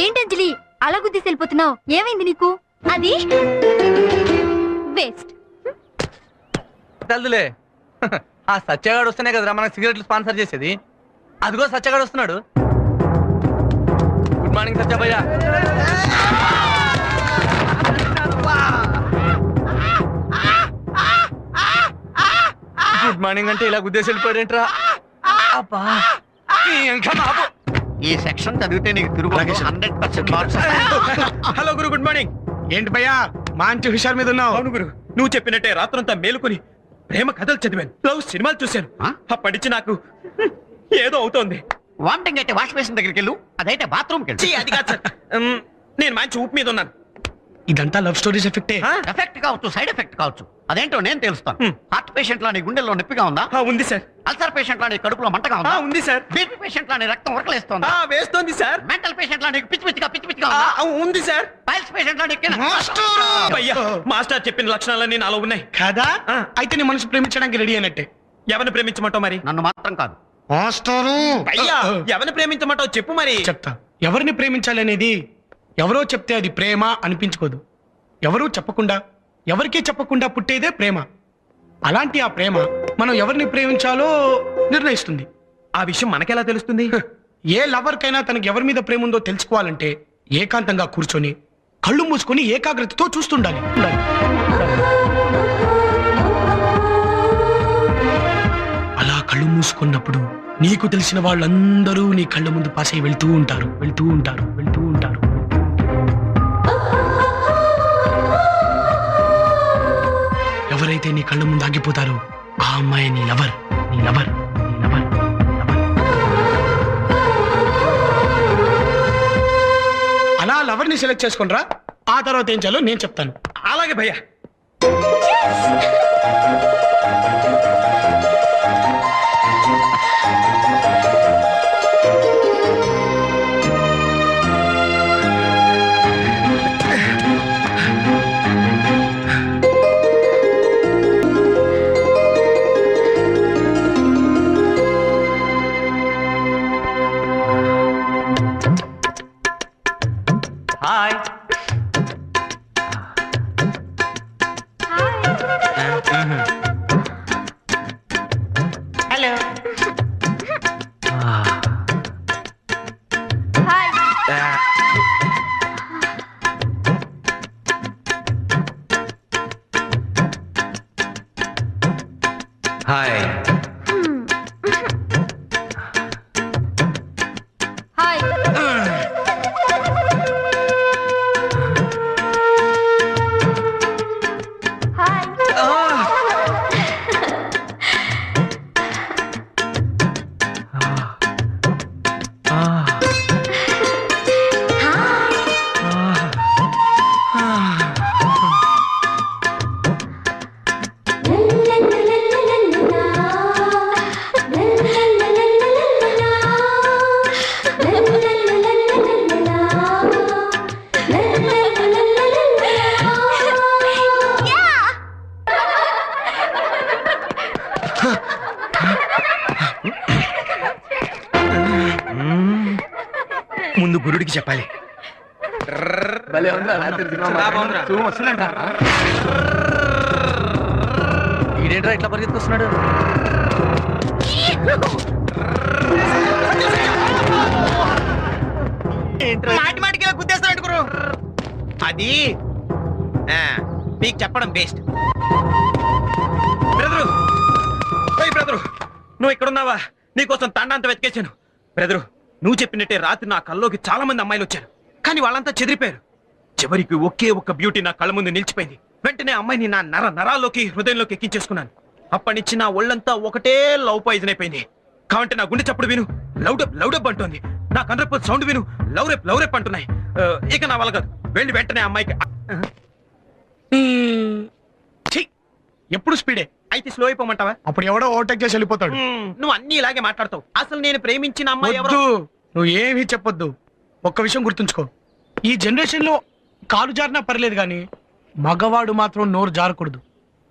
ఏంటి అలా గుద్దేసి వెళ్ళిపోతున్నావు ఏమైంది నీకు? అది? వేస్ట్. తెల్దులే. ఆ సత్యగాడు వస్తేనే కదరా మనకు సిగరెట్లు స్పాన్సర్ చేసేది. అదిగో సత్యగాడు వస్తున్నాడు. గుడ్ మార్నింగ్ సత్యభయ్య గుడ్ మార్నింగ్ అంటే ఇలా గుద్దేసి వెళ్ళిపోయాడేంట్రా అబ్బా ఇంకా బాబు. ఈ సెక్షన్ చదివితే నీకు తిరుగు. హండ్రెడ్ పర్సెంట్ మార్క్స్ హలో గురు గుడ్ మార్నింగ్. ఏంటి భయ్యా? మంచి హుషారు మీద ఉన్నావు. అవును గురు. నువ్వు చెప్పినట్టే రాత్రంతా మేలుకొని ప్రేమ కథలు చదివాను. లవ్ సినిమాలు చూశాను. ఆ? అప్పటించి నాకు ఏదో అవుతోంది. వామిటింగ్ అయితే వాష్ బేసిన్ దగ్గరికి వెళ్ళు. అదైతే బాత్రూమ్కి వెళ్ళు. అది కాదు సార్. నేను మంచి ఊపు మీద ఉన్నాను. ఇదంతా లవ్ స్టోరీస్ ఎఫెక్టే? ఎఫెక్ట్ కావచ్చు సైడ్ ఎఫెక్ట్ కావచ్చు. అదేంటో నేను తెలుస్తాను. హార్ట్ పేషెంట్ లాని గుండెల్లో నొప్పిగా ఉందా? ఆ, ఉంది సార్. అల్సర్ పేషెంట్ లాని కడుపులో మంటగా ఆ, ఉందా ఉంది సార్ బీపీ పేషెంట్ లాని రక్తం ఉరకలేస్తోందా? ఆ, వేస్తోంది సార్. మెంటల్ పేషెంట్ లాని పిచ్చి పిచ్చిగా పిచ్చి పిచ్చిగా ఉందా? సార్. పైల్స్ పేషెంట్ లాని అయ్యా మాస్టర్ చెప్పిన లక్షణాలన్నీ నాలో ఉన్నాయి. కాదా. అయితే నీ మనసు ప్రేమించడానికి రెడీ అయినట్టే. ఎవరిని ప్రేమించమంటావు మరి? నన్ను మాత్రం కాదు. అయ్యా. ఎవరిని ప్రేమించమంటావు చెప్పు మరి. చెప్తా. ఎవరిని ప్రేమించాలి అనేది ఎవరో చెప్తే అది ప్రేమ అనిపించుకోదు. ఎవరూ చెప్పకుండా ఎవరికీ చెప్పకుండా పుట్టేదే ప్రేమ. అలాంటి ఆ ప్రేమ మనం ఎవరిని ప్రేమించాలో నిర్ణయిస్తుంది. ఆ విషయం మనకెలా తెలుస్తుంది? ఏ లవర్కైనా తనకి ఎవరి మీద ప్రేమ ఉందో తెలుసుకోవాలంటే ఏకాంతంగా కూర్చొని కళ్ళు మూసుకొని ఏకాగ్రతతో చూస్తుండాలి. ఉండాలి. అలా కళ్ళు మూసుకున్నప్పుడు నీకు తెలిసిన వాళ్ళందరూ నీ కళ్ళ ముందు పాసై వెళ్తూ ఉంటారు వెళ్తూ ఉంటారు వెళ్తూ ఎవరైతే నీ కళ్ళ ముందు ఆగిపోతారో ఆ అమ్మాయి నీ లవర్ నీ లవర్ నీ లవర్ లవర్ అలా సెలెక్ట్ చేసుకునిరా ఆ తర్వాత ఏం చేయాలో నేను చెప్తాను. అలాగే భయ్యా. Hi. Hi. À, uh -huh. Hello. À. Hi. Hi. ముందు గురుడికి చెప్పాలి. ఈడేంట్రా ఇట్లా పరిగెత్తుకొస్తున్నాడు? మాటి మాటికి ఇలా గుద్దేస్తున్నాడు గురు. అది? ఆ, మీకు చెప్పడం బెస్ట్. బ్రదరు! బ్రదరు! నువ్వు ఇక్కడున్నావా? నీకోసం తండాంత వెతికేశాను. బ్రదరు నువ్వు చెప్పినట్టే రాత్రి నా కల్లోకి చాలా మంది అమ్మాయిలు వచ్చారు. కానీ వాళ్ళంతా చెదిరిపోయారు. చివరికి ఒకే ఒక్క బ్యూటీ నా కళ్ళ ముందు నిలిచిపోయింది. వెంటనే అమ్మాయిని నా నర నరాల్లోకి హృదయంలోకి ఎక్కించేసుకున్నాను. అప్పటి నుంచి నా ఒళ్ళంతా ఒకటే లవ్ పాయిజన్ అయిపోయింది. కాబట్టి నా గుండె చప్పుడు విను లౌడప్ లౌడప్ అంటోంది. నా కండ్రపు సౌండ్ విను లవ్ రేప్ లవ్ రేప్ అంటున్నాయి. ఇక నా వల్ల కాదు. వెళ్ళి వెంటనే అమ్మాయికి! ఎప్పుడు స్పీడే అయితే స్లో అయిపోమంటావా? అప్పుడు ఎవడో ఓవర్టేక్ చేసి వెళ్ళిపోతాడు. నువ్వు అన్ని ఇలాగే మాట్లాడతావు. అసలు నేను ప్రేమించిన అమ్మాయి ఎవరు నువ్వు ఏమీ చెప్పొద్దు. ఒక్క విషయం గుర్తుంచుకో. ఈ జనరేషన్లో కాలు జారినా పర్లేదు కానీ మగవాడు మాత్రం నోరు జారకూడదు.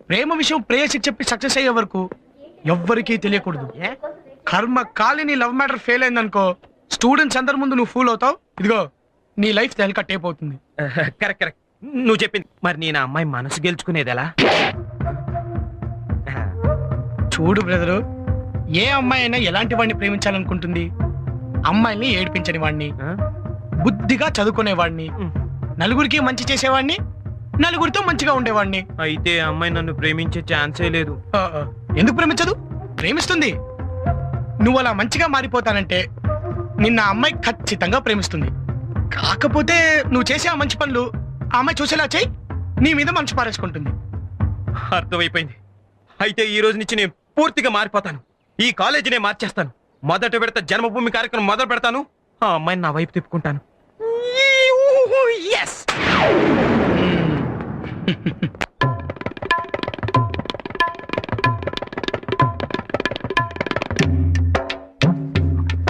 ప్రేమ విషయం ప్రేయసికి చెప్పి సక్సెస్ అయ్యే వరకు ఎవ్వరికీ తెలియకూడదు. కర్మ కాలిని లవ్ మ్యాటర్ ఫెయిల్ అయిందనుకో స్టూడెంట్స్ అందరి ముందు నువ్వు ఫూల్ అవుతావు. ఇదిగో నీ లైఫ్ తెలక టేప్ అవుతుంది. Correct correct. నువ్వు చెప్పింది. మరి నేను అమ్మాయి మనసు గెలుచుకునేది ఎలా? చూడు బ్రదరు ఏ అమ్మాయి అయినా ఎలాంటి వాడిని ప్రేమించాలనుకుంటుంది? అమ్మాయిల్ని ఏడిపించని వాడిని? బుద్ధిగా చదువుకునేవాడిని. నలుగురికి మంచి చేసేవాడిని నలుగురితో మంచిగా ఉండేవాడిని అయితే అమ్మాయి నన్ను ప్రేమించే ఛాన్సే లేదు. ఎందుకు ప్రేమించదు? ప్రేమిస్తుంది. నువ్వు అలా మంచిగా మారిపోతానంటే నిన్న అమ్మాయి ఖచ్చితంగా ప్రేమిస్తుంది. కాకపోతే నువ్వు చేసే ఆ మంచి పనులు ఆ అమ్మాయి చూసేలా చేయి. నీ మీద మనసు పారేసుకుంటుంది. అర్థమైపోయింది. అయితే ఈ రోజు నుంచి నేను పూర్తిగా మారిపోతాను. ఈ కాలేజీనే మార్చేస్తాను. మొదట విడత జన్మభూమి కార్యక్రమం మొదలు పెడతాను. ఆ అమ్మాయిని నా వైపు తిప్పుకుంటాను. ఎస్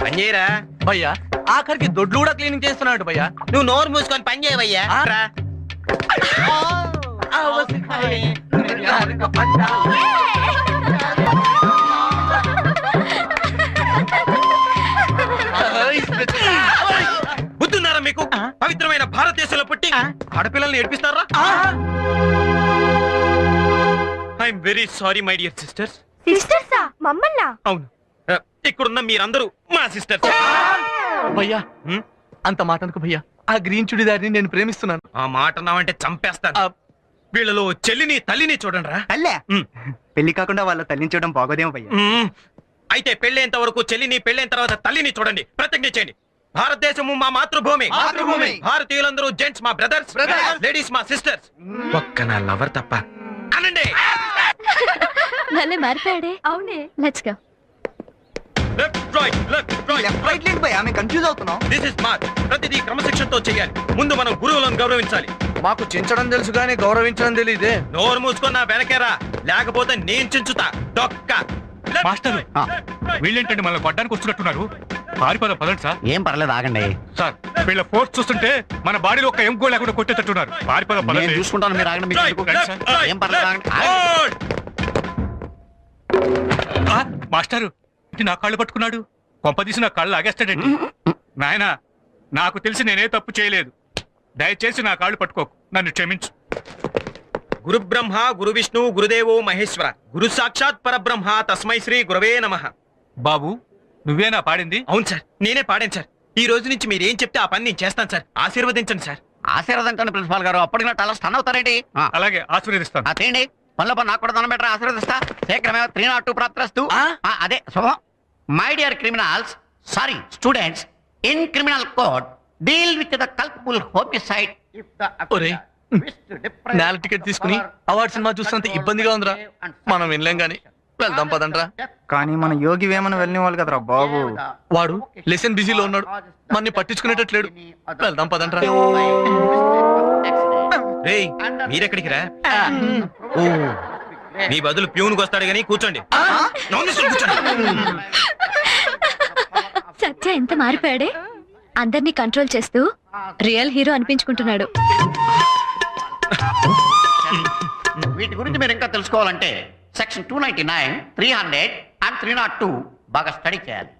పనిచేయరా భయ్యా ఆఖరికి దొడ్లు కూడా క్లీనింగ్ చేస్తున్నాడు భయ్యా. నువ్వు నోరు మూసుకొని పని చేయవయ్యా. ఆ? రా. బుద్ధున్నారా మీకు పవిత్రమైన భారతదేశంలో పుట్టి ఆడపిల్లల్ని ఏడిపిస్తారా? I'm very sorry my dear sisters సిస్టర్సా? మమ్మల్నా? అవును. ఇక్కడున్న మీరందరూ మా సిస్టర్స్. భయ్యా హ్మ్? అంత మాట అనుకో భయ్యా? ఆ గ్రీన్ చుడిదారిని నేను ప్రేమిస్తున్నాను. ఆ మాట నావంటే చంపేస్తాను. వీళ్ళలో చెల్లిని తల్లిని చూడండి రా అల్లే పెళ్ళి కాకుండా వాళ్ళ తల్లించడం బాగోదేమో భయ్యా. అయితే పెళ్ళేంత వరకు చెల్లిని పెళ్ళైన తర్వాత తల్లిని చూడండి. ప్రతిజ్ఞ చేయండి. భారతదేశము మా మాతృభూమి. మాతృభూమి. భారతీయులందరూ జెంట్స్ మా బ్రదర్స్. లేడీస్ మా సిస్టర్స్ ఒక్క నా లవర్ తప్ప అనండి. భలే మారిపోయాడే. అవునే. Let's go left right left right left right లేదు భయ్యా మేము కన్ఫ్యూజ్ అవుతున్నాం. దిస్ ఇస్ మార్క్ ప్రతిదీ క్రమశిక్షణతో చేయాలి. ముందు మనం గురువులను గౌరవించాలి. మాకు చించడం తెలుసు కానీ గౌరవించడం తెలియదే నోరు మూసుకొని నా వెనకేరా. లేకపోతే నేను చించుతా. డొక్క. మాస్టరు. వీళ్ళేంటండి మనల్ని కొట్టడానికి వస్తున్నట్టున్నారు పారిపోదాం పదండి సార్. ఏం పర్లేదు ఆగండి. సార్ వీళ్ళ ఫోర్స్ చూస్తుంటే మన బాడీలో ఒక ఎంకో లేకుండా కొట్టేటట్టున్నారు. పారిపోదాం నేను పదండి చూసుకుంటాను మీరు ఆగండి మీకు ఎందుకు? ఏం పర్లేదు left, ఆగండి ఆగండి. forward. ఆ, మాస్టారు ఇది నా కాళ్ళు పట్టుకున్నాడు. కొంపదీసి నా కాళ్ళు లాగేస్తాడండి. నాయనా నాకు తెలిసి నేనే తప్పు చేయలేదు. దయచేసి నా కాళ్ళు పట్టుకోకు. నన్ను క్షమించు. గురు బ్రహ్మ గురు విష్ణు గురుదేవో మహేశ్వర. గురు సాక్షాత్ పరబ్రహ్మ తస్మై శ్రీ గురవే నమ. బాబు నువ్వేనా పాడింది? అవును సార్ నేనే పాడాను సార్. ఈ రోజు నుంచి మీరు ఏం చెప్తే ఆ పని నేను చేస్తాను సార్. ఆశీర్వదించండి సార్. ఆశీర్వదించండి ప్రిన్సిపాల్ గారు. అప్పటికి నా తల స్టన్ అవుతారేంటి? ఆ, అలాగే ఆశీర్వదిస్తాను. ఆ, తీయండి. పనిలో పని నాకు కూడా దండం పెట్టరా? ఆశీర్వదిస్తా. శీఘ్రమే త్రీ నాట్ టూ ప్రాప్తస్తు ఆ? అదే శుభం. My dear criminals sorry students in criminal code deal with the culpable homicide. If the ఒరేయ్, నేల టికెట్ తీసుకుని అవార్డ్ సినిమా చూస్తున్నంత ఇబ్బందిగా ఉందిరా. మనం వినలేం గాని. వెళ్దాం పదండ్రా. కానీ మన యోగి వేమన వెళ్ళిన వాళ్ళు కదరా బాబు. వాడు లెసన్ బిజీలో ఉన్నాడు. మన్ని పట్టించుకునేటట్లేడు. వెళ్దాం పదండ్రా. రేయ్ మీరెక్కడికి రా ఓ మీ బదులు ప్యూన్కి వస్తాడు కానీ కూర్చోండి. నాన్ వెజ్ కూర్చోండి. సత్య ఎంత మారిపోయాడే? అందరినీ కంట్రోల్ చేస్తూ రియల్ హీరో అనిపించుకుంటున్నాడు. వీటి గురించి మీరు ఇంకా తెలుసుకోవాలంటే section two ninety nine three hundred and three not two బాగా స్టడీ చేయాలి.